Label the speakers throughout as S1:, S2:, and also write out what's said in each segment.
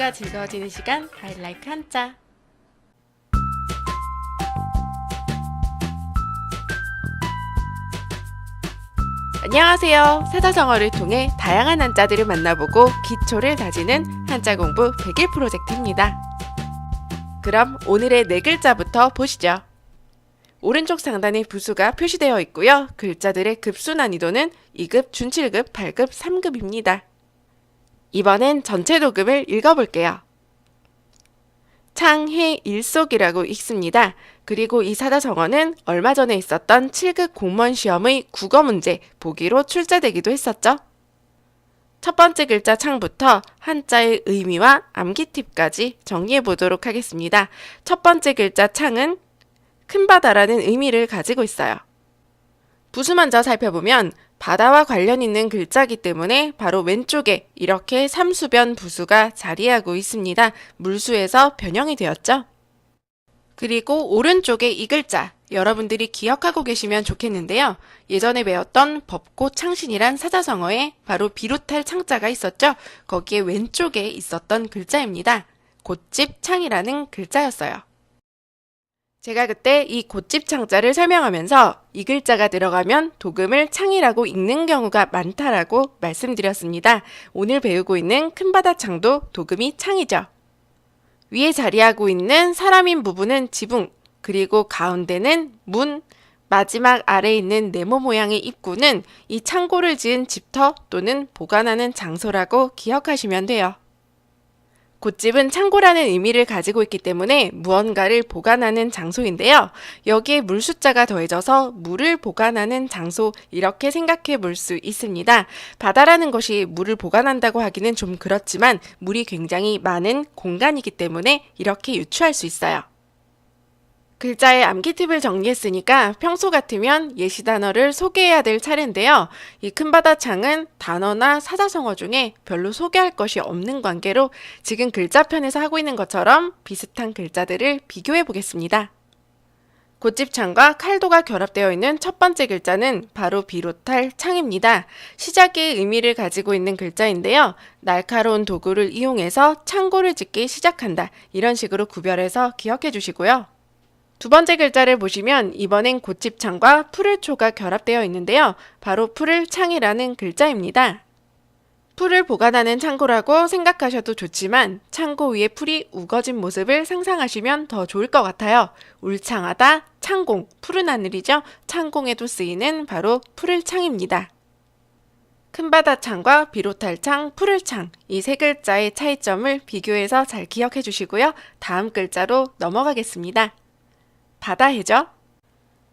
S1: 공부가 즐거워지는 시간 하이라이크 한자. 안녕하세요. 사자성어를 통해 다양한 한자들을 만나보고 기초를 다지는 한자 공부 100일 프로젝트입니다. 그럼 오늘의 네 글자부터 보시죠. 오른쪽 상단에 부수가 표시되어 있고요. 글자들의 급수 난이도는 2급, 준 7급, 8급, 3급입니다. 이번엔 전체 도급을 읽어볼게요. 창해 일속이라고 읽습니다. 그리고 이 사자성어는 얼마 전에 있었던 7급 공무원 시험의 국어 문제 보기로 출제되기도 했었죠. 첫 번째 글자 창부터 한자의 의미와 암기 팁까지 정리해 보도록 하겠습니다. 첫 번째 글자 창은 큰 바다라는 의미를 가지고 있어요. 부수 먼저 살펴보면 바다와 관련 있는 글자기 때문에 바로 왼쪽에 이렇게 삼수변 부수가 자리하고 있습니다. 물수에서 변형이 되었죠. 그리고 오른쪽에 이 글자 여러분들이 기억하고 계시면 좋겠는데요. 예전에 배웠던 법고 창신이란 사자성어에 바로 비롯할 창자가 있었죠. 거기에 왼쪽에 있었던 글자입니다. 곧집 창이라는 글자였어요. 제가 그때 이 곧집 창자를 설명하면서 이 글자가 들어가면 도금을 창이라고 읽는 경우가 많다라고 말씀드렸습니다. 오늘 배우고 있는 큰바다 창도 도금이 창이죠. 위에 자리하고 있는 사람인 부분은 지붕, 그리고 가운데는 문, 마지막 아래에 있는 네모 모양의 입구는 이 창고를 지은 집터 또는 보관하는 장소라고 기억하시면 돼요. 곧집은 창고라는 의미를 가지고 있기 때문에 무언가를 보관하는 장소인데요. 여기에 물 숫자가 더해져서 물을 보관하는 장소 이렇게 생각해 볼 수 있습니다. 바다라는 것이 물을 보관한다고 하기는 좀 그렇지만 물이 굉장히 많은 공간이기 때문에 이렇게 유추할 수 있어요. 글자의 암기 팁을 정리했으니까 평소 같으면 예시 단어를 소개해야 될 차례인데요. 이 큰바다창은 단어나 사자성어 중에 별로 소개할 것이 없는 관계로 지금 글자편에서 하고 있는 것처럼 비슷한 글자들을 비교해 보겠습니다. 곧집창과 칼도가 결합되어 있는 첫 번째 글자는 바로 비롯할 창입니다. 시작의 의미를 가지고 있는 글자인데요. 날카로운 도구를 이용해서 창고를 짓기 시작한다. 이런 식으로 구별해서 기억해 주시고요. 두 번째 글자를 보시면 이번엔 곧집창과 풀을 초가 결합되어 있는데요. 바로 풀을 창이라는 글자입니다. 풀을 보관하는 창고라고 생각하셔도 좋지만 창고 위에 풀이 우거진 모습을 상상하시면 더 좋을 것 같아요. 울창하다, 창공, 푸른 하늘이죠. 창공에도 쓰이는 바로 풀을 창입니다. 큰바다창과 비롯할 창, 푸를 창, 이 세 글자의 차이점을 비교해서 잘 기억해 주시고요. 다음 글자로 넘어가겠습니다. 바다해죠.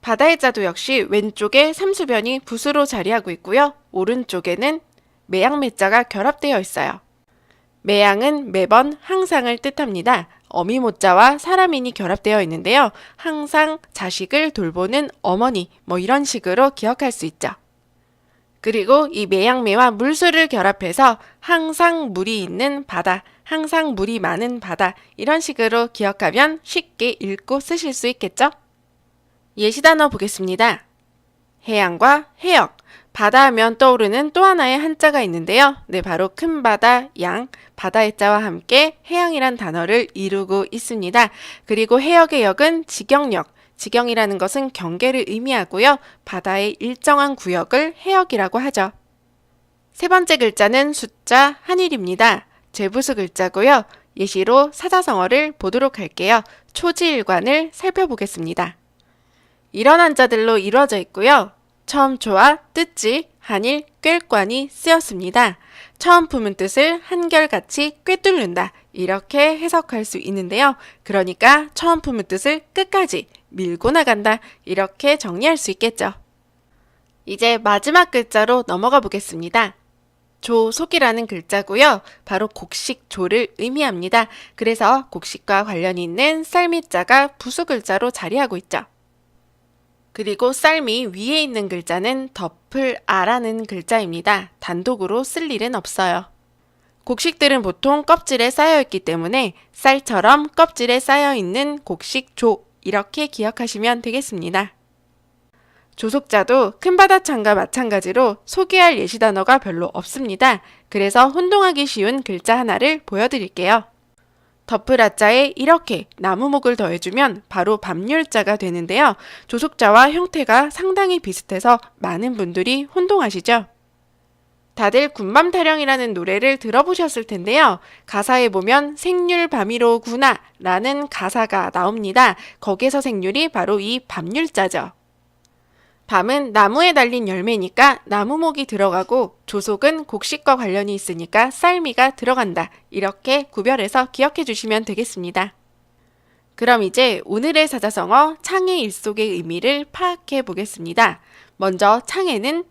S1: 바다해자도 역시 왼쪽에 삼수변이 붓으로 자리하고 있고요. 오른쪽에는 매양매자가 결합되어 있어요. 매양은 매번 항상을 뜻합니다. 어미모자와 사람인이 결합되어 있는데요. 항상 자식을 돌보는 어머니, 뭐 이런 식으로 기억할 수 있죠. 그리고 이 매양매와 물수를 결합해서 항상 물이 있는 바다, 항상 물이 많은 바다 이런 식으로 기억하면 쉽게 읽고 쓰실 수 있겠죠? 예시 단어 보겠습니다. 해양과 해역, 바다 하면 떠오르는 또 하나의 한자가 있는데요. 네, 바로 큰 바다, 양, 바다의 자와 함께 해양이란 단어를 이루고 있습니다. 그리고 해역의 역은 직영역, 직영이라는 것은 경계를 의미하고요. 바다의 일정한 구역을 해역이라고 하죠. 세 번째 글자는 숫자 한일입니다. 제부수 글자고요. 예시로 사자성어를 보도록 할게요. 초지일관을 살펴보겠습니다. 이런 한자들로 이루어져 있고요. 처음초와 뜻지, 한일, 꿰관이 쓰였습니다. 처음 품은 뜻을 한결같이 꿰뚫는다. 이렇게 해석할 수 있는데요. 그러니까 처음 품은 뜻을 끝까지 밀고 나간다. 이렇게 정리할 수 있겠죠. 이제 마지막 글자로 넘어가 보겠습니다. 조속이라는 글자고요. 바로 곡식조를 의미합니다. 그래서 곡식과 관련이 있는 쌀미자가 부수 글자로 자리하고 있죠. 그리고 쌀미 위에 있는 글자는 덮을 아라는 글자입니다. 단독으로 쓸 일은 없어요. 곡식들은 보통 껍질에 쌓여 있기 때문에 쌀처럼 껍질에 쌓여 있는 곡식조 이렇게 기억하시면 되겠습니다. 조속자도 큰바다창과 마찬가지로 소개할 예시 단어가 별로 없습니다. 그래서 혼동하기 쉬운 글자 하나를 보여드릴게요. 덮을아자에 이렇게 나무목을 더해주면 바로 밤률자가 되는데요. 조속자와 형태가 상당히 비슷해서 많은 분들이 혼동하시죠? 다들 군밤 타령이라는 노래를 들어보셨을 텐데요. 가사에 보면 생률 밤이로구나 라는 가사가 나옵니다. 거기서 생률이 바로 이 밤률자죠. 밤은 나무에 달린 열매니까 나무목이 들어가고 조속은 곡식과 관련이 있으니까 쌀미가 들어간다. 이렇게 구별해서 기억해 주시면 되겠습니다. 그럼 이제 오늘의 사자성어 창의 일속의 의미를 파악해 보겠습니다. 먼저 창에는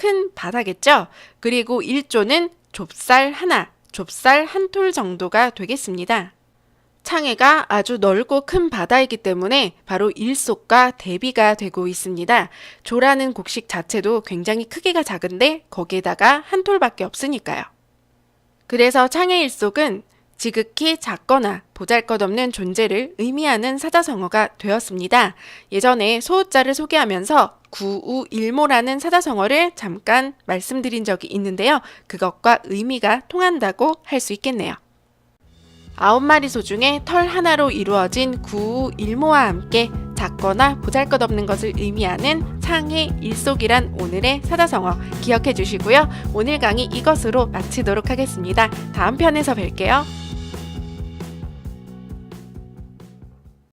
S1: 큰 바다겠죠? 그리고 일조는 좁쌀 하나, 좁쌀 한 톨 정도가 되겠습니다. 창해가 아주 넓고 큰 바다이기 때문에 바로 일속과 대비가 되고 있습니다. 조라는 곡식 자체도 굉장히 크기가 작은데 거기에다가 한 톨밖에 없으니까요. 그래서 창의 일속은 지극히 작거나 보잘것없는 존재를 의미하는 사자성어가 되었습니다. 예전에 소호자를 소개하면서 구우일모라는 사자성어를 잠깐 말씀드린 적이 있는데요. 그것과 의미가 통한다고 할 수 있겠네요. 아홉 마리 소 중에 털 하나로 이루어진 구우일모와 함께 작거나 보잘것없는 것을 의미하는 창의 일속이란 오늘의 사자성어 기억해 주시고요. 오늘 강의 이것으로 마치도록 하겠습니다. 다음 편에서 뵐게요.